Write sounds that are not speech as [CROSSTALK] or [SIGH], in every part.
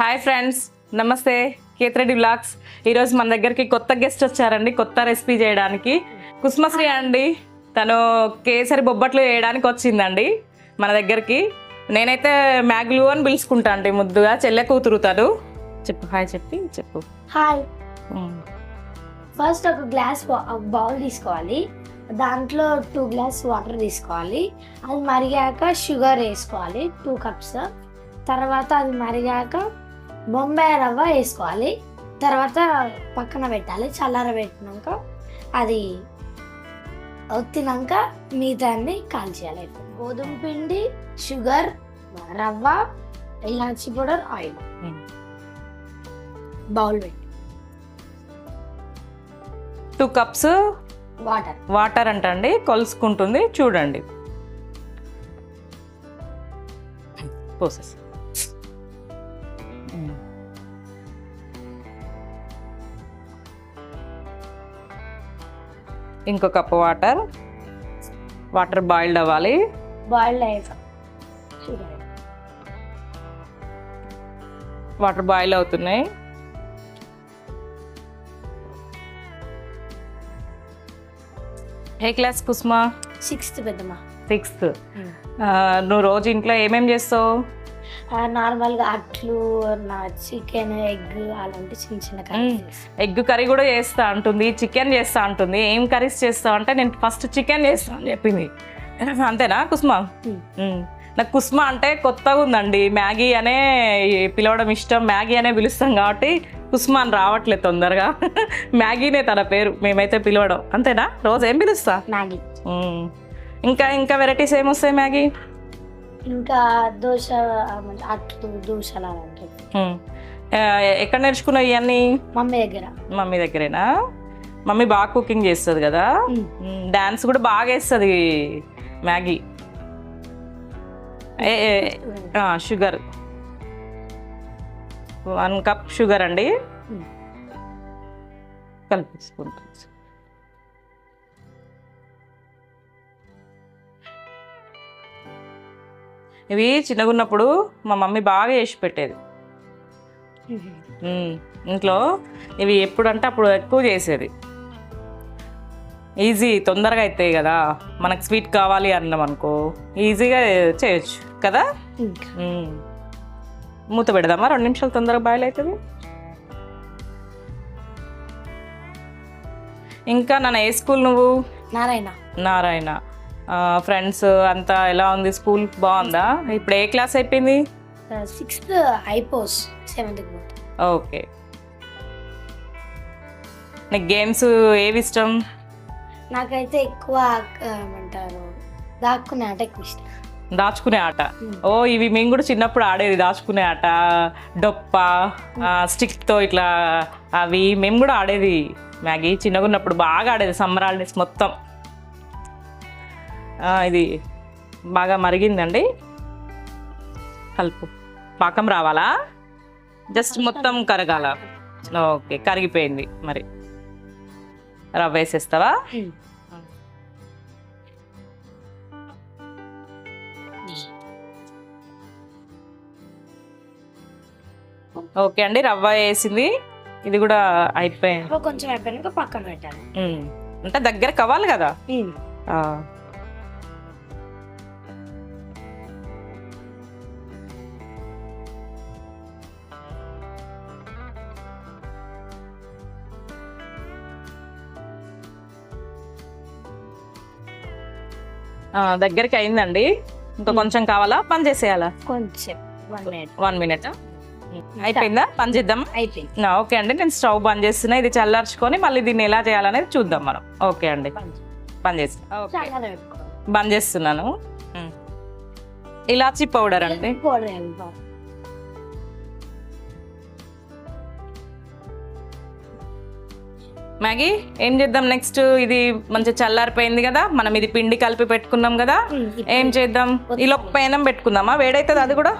Hi friends నమస్తే Kethireddy blogs ఈరోజు మన దగ్గరికి కొత్త గెస్ట్ వచ్చారండి. కొత్త రెసిపీ చేయడానికి. కుస్మశ్రీ అండి. తను కేసరి బొబ్బట్లు వేయడానికి వచ్చిందండి మన దగ్గరికి. నేనైతే మ్యాగ్లు అని పిలుచుకుంటా అండి ముద్దుగా. చెల్లె కూతురు తను. చెప్పు హాయ్ చెప్పి చెప్పు. హాయ్. ఫస్ట్ ఒక గ్లాస్ బౌల్ తీసుకోవాలి. దాంట్లో టూ గ్లాస్ వాటర్ తీసుకోవాలి. అది మరిగాక షుగర్ వేసుకోవాలి టూ కప్స్ తర్వాత అది మరిగాక బొంబాయి రవ్వ వేసుకోవాలి. తర్వాత పక్కన పెట్టాలి. చల్లార పెట్టినాక అది వచ్చినాక మిగతాన్ని కాల్చేయాలి గోధుమ పిండి షుగర్ రవ్వ ఇలాచి పౌడర్ ఆయిల్. బౌల్ పెట్టి. Two cups water. వాటర్ అంటండి. కొలుసుకుంటుంది. చూడండి. పోసెస్. ఇంకో కప్ వాటర్. వాటర్ బాయిల్డ్ అవ్వాలి. బాయిల్డ్ అయ్యాక వాటర్ బాయిల్ అవుతున్నాయి. ఏ క్లాస్ కుస్మా? సిక్స్త్ పెద్దమ్మ. సిక్స్త్. నువ్వు రోజు ఇంట్లో ఏమేం చేస్తావు? నార్మల్గా అట్లు నా చికెన్ ఎగ్ అలాంటి చిన్న చిన్న కర్రీస్ ఎగ్ కర్రీ కూడా చేస్తా అంటుంది చికెన్ చేస్తా అంటుంది. ఏం కర్రీస్ చేస్తావు అంటే నేను ఫస్ట్ చికెన్ చేస్తా అని చెప్పింది. [LAUGHS] అంతేనా కుస్మా. నాకు కుస్మా అంటే కొత్తగా ఉందండి. మ్యాగీ అనే పిలవడం ఇష్టం. మ్యాగీ అనే పిలుస్తాం కాబట్టి కుస్మా అని రావట్లేదు తొందరగా. [LAUGHS] మ్యాగీనే తన పేరు. మేమైతే పిలవడం. అంతేనా? రోజు ఏం పిలుస్తా? మ్యాగీ. ఇంకా ఇంకా వెరైటీస్ ఏమొస్తాయి మ్యాగీ? ఇంకా దోశ అట్లు దోశలు అలాంటివి. ఎక్కడ నేర్చుకున్నావు ఇవన్నీ? మమ్మీ దగ్గర. మమ్మీ దగ్గరేనా? మమ్మీ బాగా కుకింగ్ చేస్తుంది కదా. డాన్స్ కూడా బాగా వేస్తుంది Maggie. Sugar. One cup sugar అండి. Mm. ఇవి చిన్నగా ఉన్నప్పుడు మా మమ్మీ బాగా వేసి పెట్టేది. ఇంట్లో ఇవి ఎప్పుడంటే అప్పుడు ఎక్కువ చేసేది. ఈజీ తొందరగా అవుతాయి కదా మనకు స్వీట్ కావాలి అన్నాం అనుకో ఈజీగా చేయొచ్చు కదా. మూత పెడదామా? రెండు నిమిషాలు తొందరగా బాయిల్ అవుతుంది. ఇంకా నన్ను ఏ స్కూల్ నువ్వు? నారాయణ. నారాయణ. ఫ్రెండ్స్ అంతా ఎలా ఉంది? స్కూల్ బాగుందా? ఇప్పుడు ఏ క్లాస్ అయిపోయింది? సిక్స్త్ అయిపోస్ సెవెంత్కి పోతా. ఓకే. నీకు గేమ్స్ ఏవి ఇష్టం? నాకైతే ఎక్కువ ఏమంటారు దాక్కునే ఆట ఎక్కువ ఇష్టం. దాచుకునే ఆట? ఓ ఇవి మేము కూడా చిన్నప్పుడు ఆడేది దాచుకునే ఆట. డొప్ప స్టిక్తో ఇట్లా అవి మేము కూడా ఆడేది మ్యాగీ. చిన్నగా ఉన్నప్పుడు బాగా ఆడేది సమ్మర్ హాలిడేస్ మొత్తం. ఇది బాగా మరిగిందండి. కలుపు. పాకం రావాలా? జస్ట్ మొత్తం కరగాల. ఓకే కరిగిపోయింది మరి. రవ్వ వేసేస్తావా. ఓకే అండి రవ్వ వేసింది. ఇది కూడా అయిపోయింది. కొంచెం పక్కన పెట్టాలి. అంటే దగ్గర కావాలి కదా? దగ్గరికి అయిందండి. ఇంకా కొంచెం కావాలా? పని చేసేయాలా? కొంచెం. వన్ మినిట్ వన్ మినిట్ అయిపోయిందా? పని చేద్దాం అయిపోయింది. ఓకే అండి. నేను స్టవ్ బంద్ చేస్తున్నా. ఇది చల్లార్చుకొని మళ్ళీ దీన్ని ఎలా చేయాలనేది చూద్దాం మనం. ఓకే అండి. బంద్ చేసి. బంద్ చేస్తున్నాను. ఇలాచీ పౌడర్ అండి. మ్యాగీ ఏం చేద్దాం నెక్స్ట్ ఇది మంచిగా చల్లారిపోయింది కదా మనం ఇది పిండి కలిపి పెట్టుకున్నాం కదా ఏం చేద్దాం? ఇలా పేనం పెట్టుకుందామా? వేడైతుంది అది కూడా?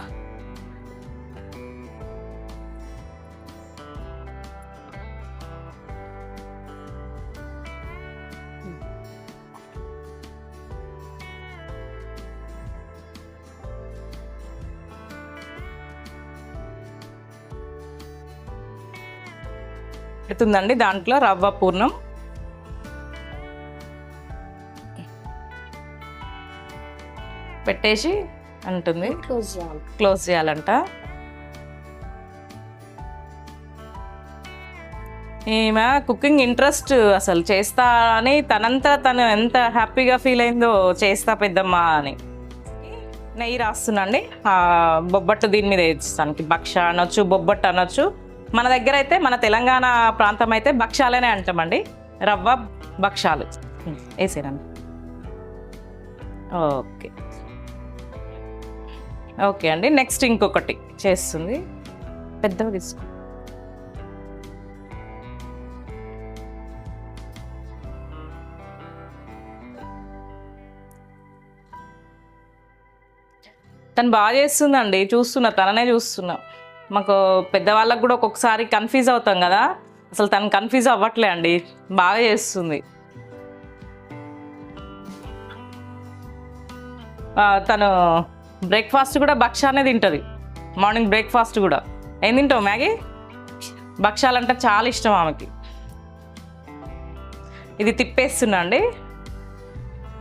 పెడుతుందండి దాంట్లో రవ్వ పూర్ణం. పెట్టేసి అంటుంది. క్లోజ్ చేయాలి. క్లోజ్ చేయాలంట. ఈమె కుకింగ్ ఇంట్రెస్ట్ అసలు చేస్తా అని తనంతా తను ఎంత హ్యాపీగా ఫీల్ అయిందో చేస్తా పెద్దమ్మ అని. నెయ్యి రాస్తున్నాండి బొబ్బట్టు దీని మీద వేస్తానికి. భక్ష అనొచ్చు బొబ్బట్టు అనొచ్చు. మన దగ్గర అయితే మన తెలంగాణ ప్రాంతం అయితే భక్ష్యాలనే అంటామండి. రవ్వ భక్షాలు వేసేనండి ఓకే. ఓకే అండి నెక్స్ట్ ఇంకొకటి చేస్తుంది. పెద్దగా తీసుకో. తను బాగా చేస్తుందండి చూస్తున్నా తననే చూస్తున్నా. మాకు పెద్దవాళ్ళకు కూడా ఒక్కొక్కసారి కన్ఫ్యూజ్ అవుతాం కదా. అసలు తను కన్ఫ్యూజ్ అవ్వట్లే అండి. బాగా చేస్తుంది. తను బ్రేక్ఫాస్ట్ కూడా భక్షానే తింటుంది. మార్నింగ్ బ్రేక్ఫాస్ట్ కూడా. ఏం తింటావు మ్యాగీ భక్షాలంటే చాలా ఇష్టం ఆమెకి. ఇది తిప్పేస్తున్నా అండి.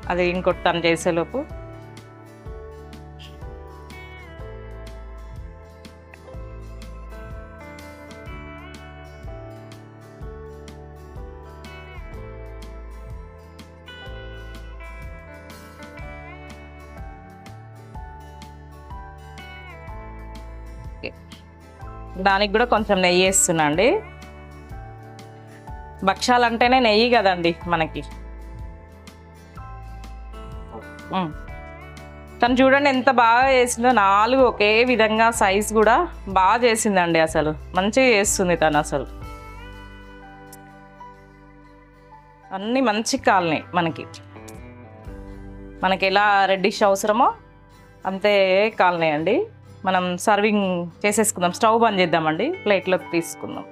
అది ఇంకోటి తను చేసేలోపు. దానికి కూడా కొంచెం నెయ్యి వేస్తున్నా అండి. భక్షాలు అంటేనే నెయ్యి కదండి మనకి. తను చూడండి ఎంత బాగా చేసిందో నాలుగు ఒకే విధంగా సైజ్ కూడా బాగా చేసిందండి అసలు. మంచిగా చేస్తుంది తను అసలు. అన్నీ మంచి కాలనీ మనకి. మనకి ఎలా రెడ్డిష్ అవసరమో అంతే కాలనీ అండి. మనం సర్వింగ్ చేసేసుకుందాం. స్టవ్ బంద్ చేద్దామండి. ప్లేట్లోకి తీసుకుందాం.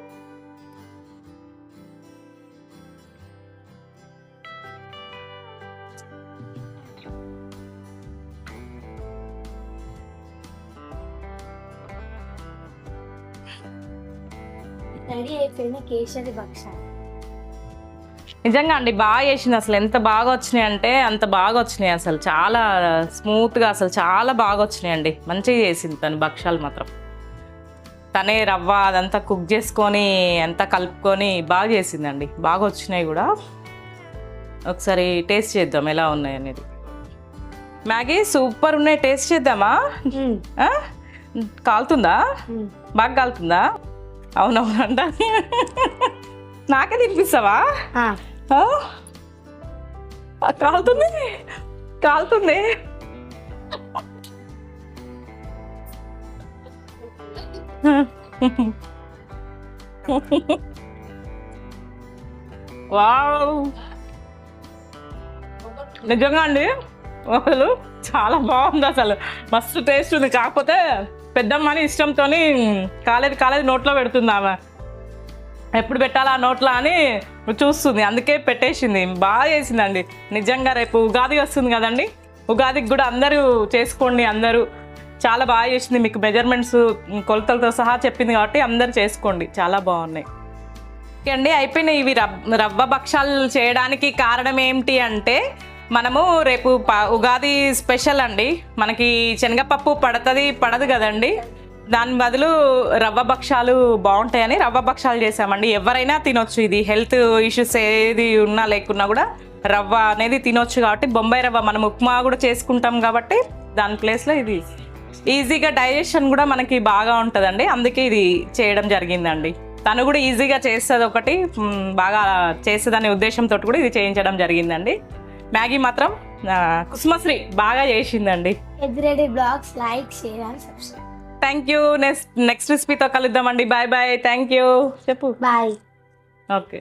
రెడీ అయిపోయిన కేసరి భక్షాలు. నిజంగా అండి బాగా చేసింది అసలు. ఎంత బాగా వచ్చినాయి అంటే అంత బాగా వచ్చినాయి అసలు. చాలా స్మూత్గా అసలు చాలా బాగా వచ్చినాయి అండి. మంచిగా చేసింది తను భక్షాలు మాత్రం. తనే రవ్వ అదంతా కుక్ చేసుకొని అంతా కలుపుకొని బాగా చేసిందండి. బాగా వచ్చినాయి కూడా. ఒకసారి టేస్ట్ చేద్దాం ఎలా ఉన్నాయి అనేది. మ్యాగీ సూపర్ ఉన్నాయి. టేస్ట్ చేద్దామా? కాలుతుందా? బాగా కాలుతుందా? అవునవునంట. నాకే తినిపిస్తావా? కాలుతుంది? కాలుతుంది. వావ్. నిజంగా అండి? అసలు చాలా బాగుంది అసలు. మస్తు టేస్ట్ ఉంది. కాకపోతే పెద్దమ్మని ఇష్టంతో కాలేదు కాలేదు నోట్లో పెడుతుంది ఆమె. ఎప్పుడు పెట్టాలా నోట్లో అని చూస్తుంది. అందుకే పెట్టేసింది. బాగా చేసిందండి. నిజంగా రేపు ఉగాది వస్తుంది కదండి. ఉగాదికి కూడా అందరూ చేసుకోండి అందరూ. చాలా బాగా చేసింది. మీకు మెజర్మెంట్స్ కొలతలతో సహా చెప్పింది కాబట్టి అందరూ చేసుకోండి. చాలా బాగున్నాయి. ఓకే అండి అయిపోయినాయి ఇవి రవ్వ భక్షాలు చేయడానికి కారణం ఏమిటి అంటే మనము రేపు ఉగాది స్పెషల్ అండి. మనకి శనగపప్పు పడుతుంది పడదు కదండి. దాని బదులు రవ్వ భక్షాలు బాగుంటాయని రవ్వ భక్షాలు చేసామండి ఎవరైనా తినొచ్చు. ఇది హెల్త్ ఇష్యూస్ ఏది ఉన్నా లేకున్నా కూడా రవ్వ అనేది తినొచ్చు కాబట్టి బొంబాయి రవ్వ మనం ఉప్మా కూడా చేసుకుంటాం కాబట్టి దాని ప్లేస్లో ఇది ఈజీగా డైజెషన్ కూడా మనకి బాగా ఉంటుందండి. అందుకే ఇది చేయడం జరిగిందండి. తను కూడా ఈజీగా చేస్తుంది ఒకటి బాగా చేస్తుందనే ఉద్దేశంతో కూడా ఇది చేయించడం జరిగిందండి. మ్యాగీ మాత్రం కుసుమశ్రీ బాగా చేసిందండి. Edireddy vlogs like share and subscribe thank you. Next next రెసిపీతో కలుద్దామండి. Bye bye. Thank you. చెప్పు. బాయ్. ఓకే.